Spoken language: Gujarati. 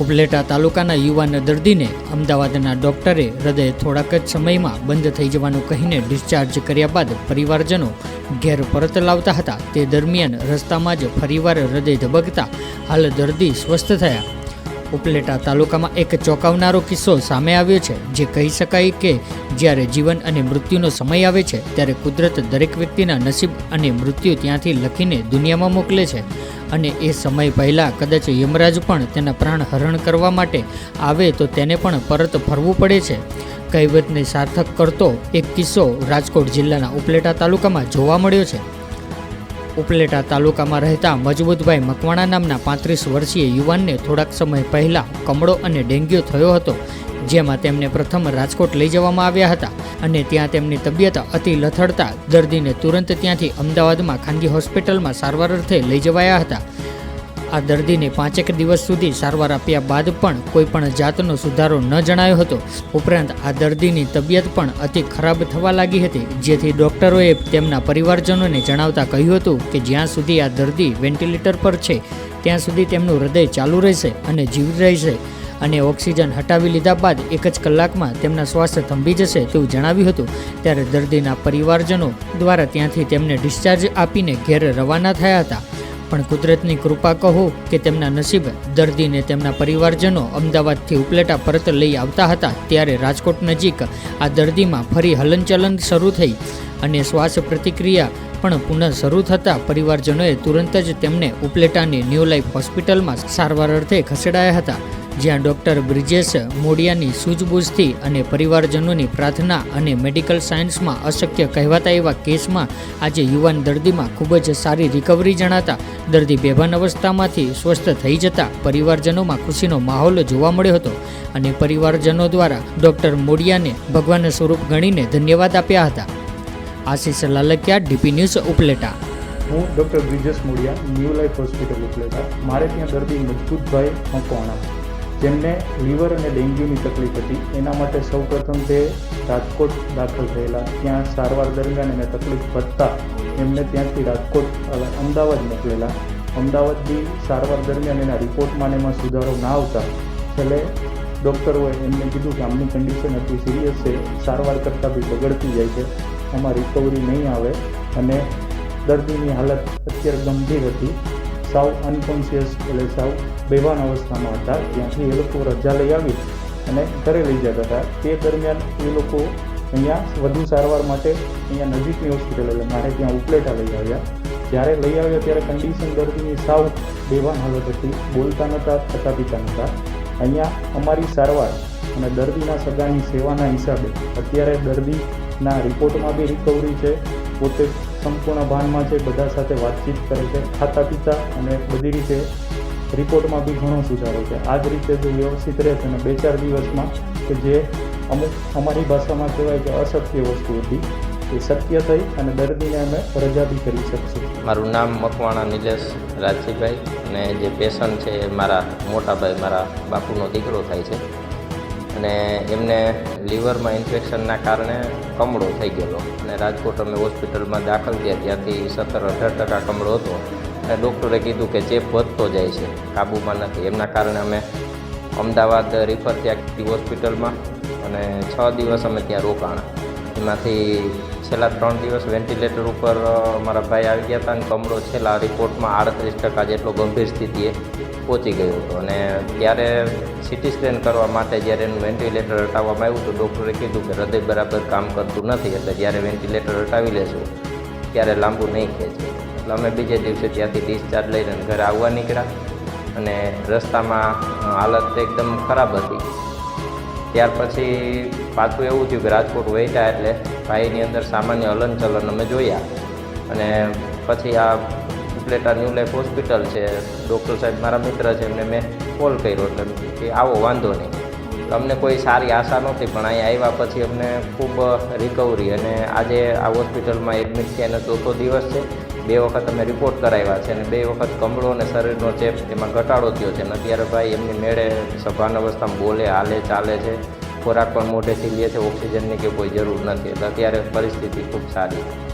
ઉપલેટા તાલુકાના યુવાન દર્દીને અમદાવાદના ડોક્ટરે હૃદય થોડાક જ સમયમાં બંધ થઈ જવાનું કહીને ડિસ્ચાર્જ કર્યા બાદ પરિવારજનો ઘેર પરત લાવતા હતા. તે દરમિયાન રસ્તામાં જ ફરીવાર હૃદય ધબકતા હાલ દર્દી સ્વસ્થ થયા. ઉપલેટા તાલુકામાં એક ચોંકાવનારો કિસ્સો સામે આવ્યો છે, જે કહી શકાય કે જ્યારે જીવન અને મૃત્યુનો સમય આવે છે, ત્યારે કુદરત દરેક વ્યક્તિના નસીબ અને મૃત્યુ ત્યાંથી લખીને દુનિયામાં મોકલે છે. અને એ સમય પહેલાં કદાચ યમરાજ પણ તેના પ્રાણ હરણ કરવા માટે આવે તો તેને પણ પરત ફરવું પડે છે. કહેવતને સાર્થક કરતો એક કિસ્સો રાજકોટ જિલ્લાના ઉપલેટા તાલુકામાં જોવા મળ્યો છે. ઉપલેટા તાલુકામાં રહેતા મજબૂતભાઈ મકવાણા નામના પાંત્રીસ વર્ષીય યુવાનને થોડાક સમય પહેલાં કમળો અને ડેન્ગ્યુ થયો હતો. જેમાં તેમને પ્રથમ રાજકોટ લઈ જવામાં આવ્યા હતા અને ત્યાં તેમની તબિયત અતિ લથડતા દર્દીને તુરંત ત્યાંથી અમદાવાદમાં ખાનગી હોસ્પિટલમાં સારવાર અર્થે લઈ જવાયા હતા. આ દર્દીને પાંચેક દિવસ સુધી સારવાર આપ્યા બાદ પણ કોઈ પણ જાતનો સુધારો ન જણાયો હતો. ઉપરાંત આ દર્દીની તબિયત પણ અતિ ખરાબ થવા લાગી હતી, જેથી ડોક્ટરોએ તેમના પરિવારજનોને જણાવતા કહ્યું હતું કે જ્યાં સુધી આ દર્દી વેન્ટિલેટર પર છે, ત્યાં સુધી તેમનું હૃદય ચાલુ રહેશે અને જીવ રહેશે. અને ઓક્સિજન હટાવી લીધા બાદ એક જ કલાકમાં તેમના શ્વાસ થંભી જશે તેવું જણાવ્યું હતું. ત્યારે દર્દીના પરિવારજનો દ્વારા ત્યાંથી તેમને ડિસ્ચાર્જ આપીને ઘેર રવાના થયા હતા. પણ કુદરતની કૃપા કહો કે તેમના નસીબ દર્દીને તેમના પરિવારજનો અમદાવાદથી ઉપલેટા પરત લઈ આવતા હતા ત્યારે રાજકોટ નજીક આ દર્દીમાં ફરી હલનચલન શરૂ થઈ અને શ્વાસ પ્રતિક્રિયા પણ પુનઃ શરૂ થતાં પરિવારજનોએ તુરંત જ તેમને ઉપલેટાની ન્યૂ લાઈફ હોસ્પિટલમાં સારવાર અર્થે ખસેડાયા હતા. જ્યાં ડૉક્ટર બ્રિજેશ મોડિયાની સૂઝબૂઝથી અને પરિવારજનોની પ્રાર્થના અને મેડિકલ સાયન્સમાં અશક્ય કહેવાતા એવા કેસમાં આજે યુવાન દર્દીમાં ખૂબ જ સારી રિકવરી જણાતા દર્દી બેભાન અવસ્થામાંથી સ્વસ્થ થઈ જતા પરિવારજનોમાં ખુશીનો માહોલ જોવા મળ્યો હતો અને પરિવારજનો દ્વારા ડૉક્ટર મોડિયાને ભગવાન સ્વરૂપ ગણીને ધન્યવાદ આપ્યા હતા. Ashish Lalkiya, DP news, Upleta. હું doctor Brijesh Modiya, new life hospital Upleta. મારે ત્યાં દર્દી મજબૂતભાઈ મકવાણા જેમને લીવર અને ડેન્ગ્યુની તકલીફ હતી, એના માટે સૌપ્રથમ તે રાજકોટ દાખલ થયેલા. ત્યાં સારવાર દરમિયાન એને તકલીફ વધતા એમને ત્યાંથી રાજકોટ અમદાવાદ મોકલેલા. અમદાવાદની સારવાર દરમિયાન એના રિપોર્ટમાં એમાં સુધારો ના આવતા છેલ્લે ડૉક્ટરોએ એમને કીધું કે આમની કન્ડિશન અતિ સિરિયસ છે, સારવાર કરતાં બી બગડતી જાય છે, આમાં રિકવરી નહીં આવે અને દર્દીની હાલત અત્યારે ગંભીર હતી. સાવ અનકોન્શિયસ એટલે સાવ બેભાન અવસ્થામાં હતા. ત્યાંથી એ લોકો રજા લઈ આવી અને ઘરે લઈ જતા હતા. તે દરમિયાન એ લોકો અહીંયા વધુ સારવાર માટે અહીંયા નજીકની હોસ્પિટલ એટલે મારે ત્યાં ઉપલેટા લઈ આવ્યા. જ્યારે લઈ આવ્યા ત્યારે કન્ડિશન દર્દીની સાવ બેભાન હાલત હતી. બોલતા નહોતા, થતા પીતા નહોતા. અહીંયા અમારી સારવાર અને દર્દીના સગાની સેવાના હિસાબે અત્યારે દર્દીના રિપોર્ટમાં બી રિકવરી છે. પોતે સંપૂર્ણ ભાનમાં છે, બધા સાથે વાતચીત કરે છે ખાતા પીતા અને બધી રીતે રિપોર્ટમાં બી ઘણો સુધારો છે. આ જ રીતે જો વ્યવસ્થિત રહે અને બે ચાર દિવસમાં કે જે અમુક અમારી ભાષામાં કહેવાય કે અશક્ય વસ્તુ હતી, એ શક્ય થઈ અને દર્દીને અમે રજા બી કરી શકશું. મારું નામ મકવાણા નિલેશ રાજજીભાઈ અને જે પેશન્ટ છે એ મારા મોટાભાઈ, મારા બાપુનો દીકરો થાય છે. અને એમને લીવરમાં ઇન્ફેક્શનના કારણે કમળો થઈ ગયેલો. અને રાજકોટ અમે હોસ્પિટલમાં દાખલ થયા, ત્યાંથી સત્તર અઢાર ટકા કમળો હતો. અને ડૉક્ટરે કીધું કે ચેપ વધતો જાય છે, કાબૂમાં નથી. એમના કારણે અમે અમદાવાદ રિફર થયા હોસ્પિટલમાં અને છ દિવસ અમે ત્યાં રોકાણા. એમાંથી છેલ્લા ત્રણ દિવસ વેન્ટિલેટર ઉપર મારા ભાઈ આવી ગયા હતા અને કમળો છેલ્લા રિપોર્ટમાં આડત્રીસ ટકા જેટલો ગંભીર સ્થિતિએ પહોંચી ગયો હતો. અને ત્યારે સિટી સ્કેન કરવા માટે જ્યારે એનું વેન્ટિલેટર હટાવવામાં આવ્યું તો ડૉક્ટરે કીધું કે હૃદય બરાબર કામ કરતું નથી, એટલે જ્યારે વેન્ટિલેટર હટાવી લેશું, ત્યારે લાંબુ નહીં ખેંચે. એટલે અમે બીજે દિવસે ત્યાંથી ડિસ્ચાર્જ લઈને ઘરે આવવા નીકળ્યા અને રસ્તામાં હાલત એકદમ ખરાબ હતી. ત્યાર પછી પાછું એવું થયું કે રાજકોટ વહેતા એટલે ભાઈની અંદર સામાન્ય હલનચલન અમે જોયા. અને પછી આ ઉપલેટા ન્યૂ લાઈફ હોસ્પિટલ છે. ડૉક્ટર સાહેબ મારા મિત્ર છે, એમને મેં કોલ કર્યો એટલે કે આવો, વાંધો નહીં. અમને કોઈ સારી આશા નહોતી, પણ અહીંયા આવ્યા પછી અમને ખૂબ રિકવરી અને આજે આ હોસ્પિટલમાં એડમિટ થયા એનો ચોથો દિવસ છે. બે વખત અમે રિપોર્ટ કરાવ્યા છે અને બે વખત કમળો અને શરીરનો ચેપ એમાં ઘટાડો થયો છે. અને અત્યારે ભાઈ એમની મેળે સભાન અવસ્થામાં બોલે, હાલે, ચાલે છે. ખોરાક પણ મોઢેથી લે છે. ઓક્સિજનની કે કોઈ જરૂર નથી. એટલે અત્યારે પરિસ્થિતિ ખૂબ સારી છે.